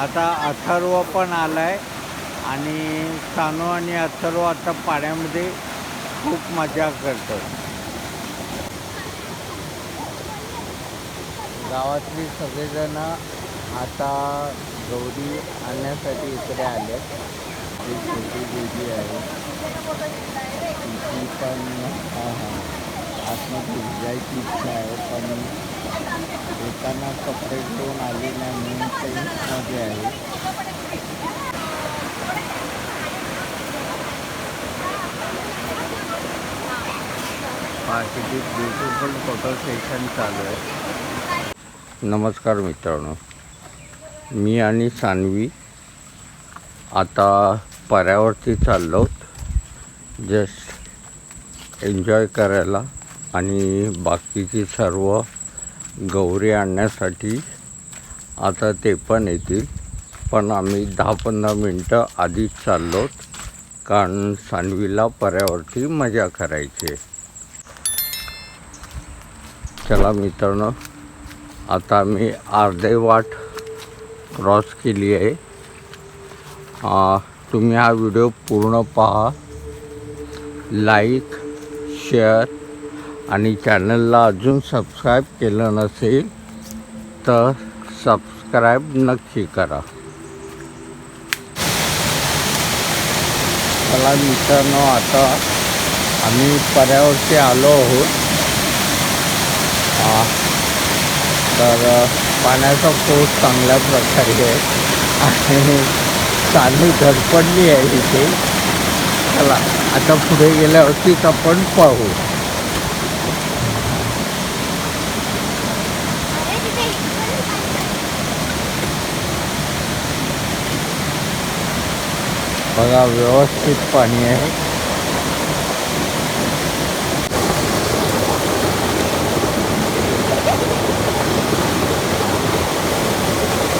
आता अथर्व पण आला आहे आणि सानू आणि अथर्व आता पाण्यामध्ये खूप मजा करतो गावातली सगळेजण आता गौरी आणण्यासाठी इकडे आले. ही छोटी देवी आहे. ती पण हां हां. आतमध्ये जायची इच्छा आहे पण येताना कपडे घेऊन आली नाही म्हणून टेन्समध्ये आहे. किती ब्युटिफुल फोटो सेशन चालू आहे. नमस्कार मित्रांनो. मी आणि सान्वी आता पर्यावरती चाललो जस्ट एन्जॉय करायला आणि बाकीची सर्व गौरी आणण्यासाठी. आता ते पण येतील. पण आम्ही दहा पंधरा मिनटं आधीच चाललो कारण सांडवीला पर्यावरती मजा करायची चला मित्रांनो आता मी अर्धे वाट क्रॉस केली आहे. तुम्ही हा व्हिडिओ पूर्ण पहा. लाईक शेअर आणि चॅनलला अजून सबस्क्राईब केलं नसेल तर सबस्क्राईब नक्की करा. चला मित्रांनो आता आम्ही पर्यावरती आलो आहोत. तर पाण्याचा पोस चांगल्या प्रकारे आहे. आणि चालू धडपडली आहे इथे. चला आता पुढे गेल्यावरतीच आपण पाहू. बघा व्यवस्थित पाणी आहे.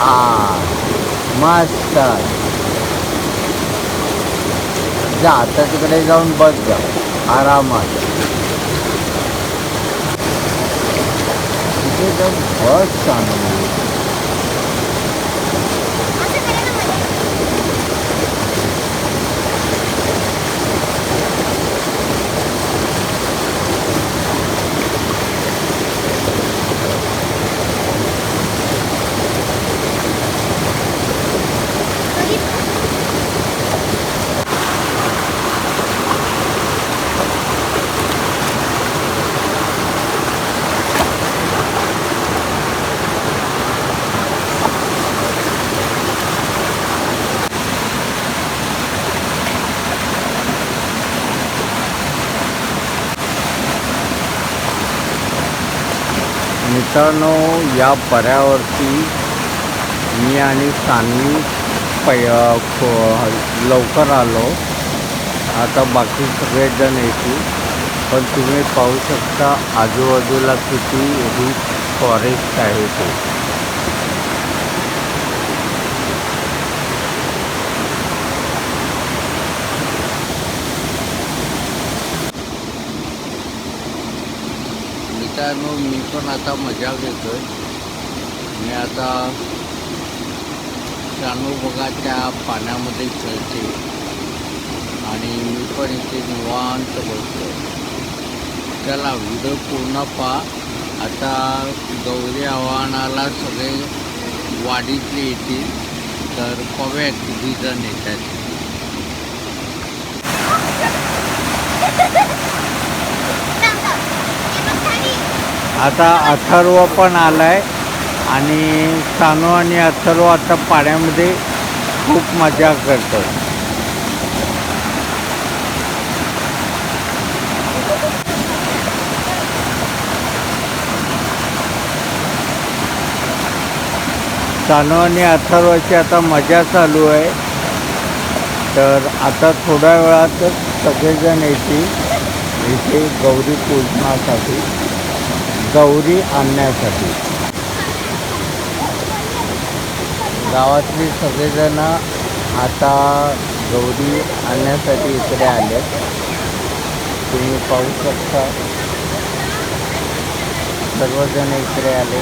आ मस्त. जा आता तिकडे जाऊन बस जा. आरामात. तिथे जाऊन बस चांगली मित्रांनो या पर्यावरती मी आणि सानवी पै लवकर आलो. आता बाकी सगळेजण येतील. पण तुम्ही पाहू शकता आजूबाजूला किती रिच फॉरेस्ट आहे ते. मित्रांनो मी पण आता मजा घेतो मी आता शानू बघा त्या पाण्यामध्ये खेळते आणि मी पण इथे निवांत बसतो त्याला व्हिडिओ पूर्ण पहा. आता गौरी आव्हानाला सगळे वाडीतले येतील. तर कव्या किती जण येतात. आता अथर्व पण आलाय आणि सानू आणि अथर्व आता पाण्यामध्ये खूप मजा करतो सानू आणि अथर्वाची आता मजा चालू आहे. तर आता थोड्या वेळातच सगळेजण येतील इथे गौरी पूजनासाठी. गौरी आणण्यासाठी. गावातली सगळेजण आता गौरी आणण्यासाठी इकडे आले. तुम्ही पाहू शकता. सर्वजण इकडे आले.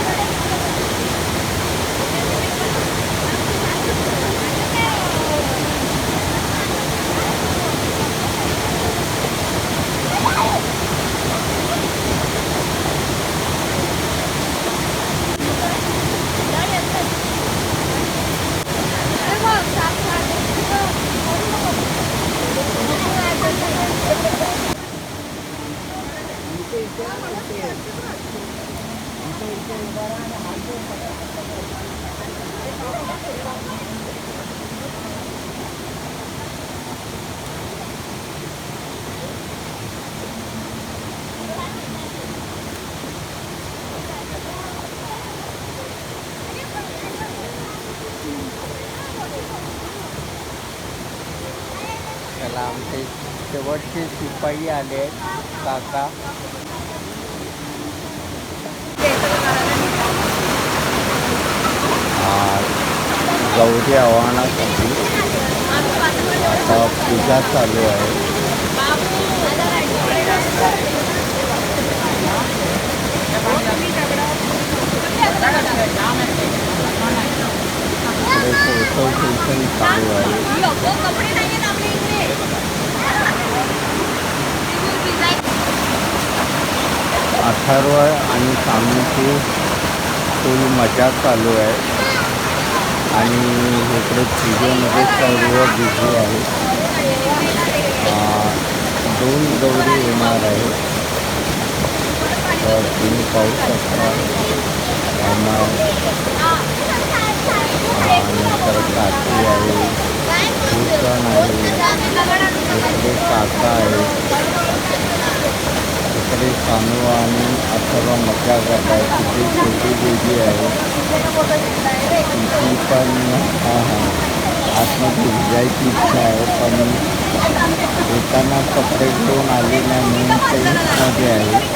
आमचे शेवटचे शिपाई आले काका. गौरी आव्हानासाठी आता पूजा चालू आहे इकडे चालू आहे अथर्व आणि सामीची फुल मजा चालू आहे. आणि इकडे पूजेमध्ये सर्व बिझी आहे. दोन गौरी येणार आहे तर तुम्ही पाहू शकता. नंतर काकी आहे. भूषण आहे. इकडे काका आहे. इकडे सानू आणि अथवा मजा करत आहे. तिथे छोटी बेबी आहे. तिची पण हाँ हाँ आतमध्ये जायची इच्छा आहे पण येताना कपडे घेऊन आले नाही म्हणून टेन्समध्ये आहे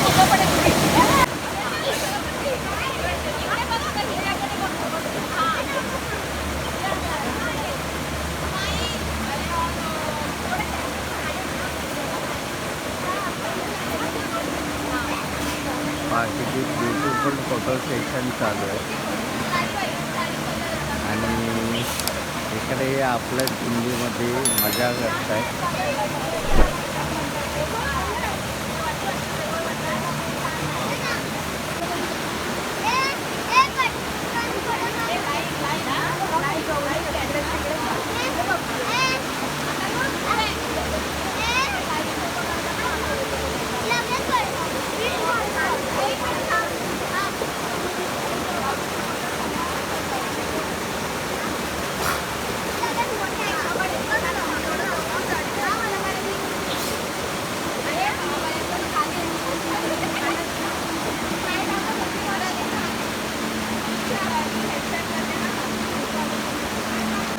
किती ब्युटिफुल फ़ोटो सेशन चालू आहे. इकडे आपल्या दिल्लीमध्ये मजा करताय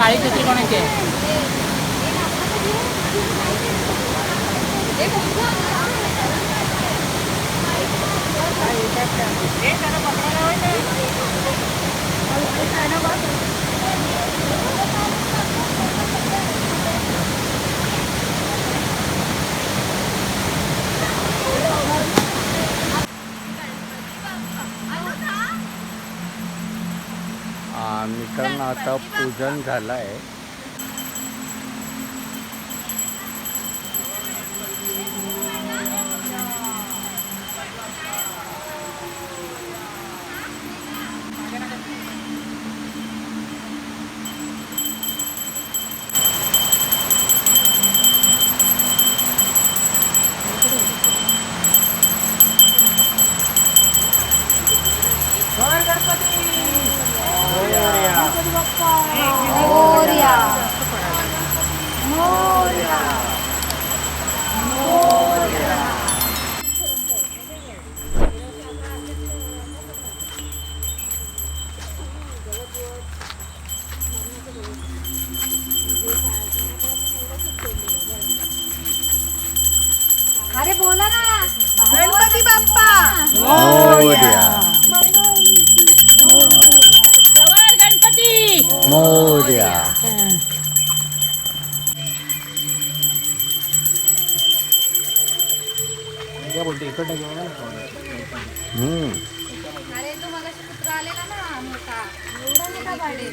काळी छत्री कोणाची आहे आ, कारण आता पूजन झालं आहे. मोरया मोरया अरे बोला ना. गणपती बाप्पा. मोर्या मोर्या काय बोलते इकडे हम्म. अरे तो मला कुत्रा आलेला ना मोठा. एवढा मोठा पाडे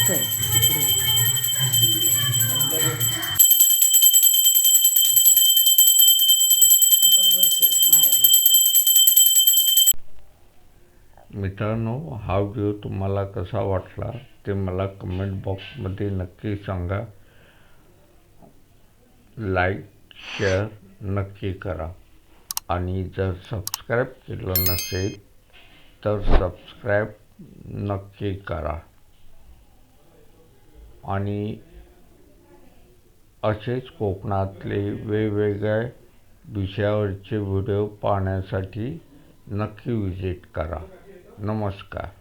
असं आहे, तिकडे मित्रांनो हा व्हिडिओ तुम्हाला कसा वाटला ते मला कमेंट बॉक्समध्ये नक्की सांगा. लाईक शेअर नक्की करा. आणि जर सबस्क्राईब केलं नसेल तर सबस्क्राईब नक्की करा. आणि असेच कोकणातले वेगवेगळ्या विषयावरचे व्हिडिओ पाहण्यासाठी नक्की विजिट करा. नमस्कार.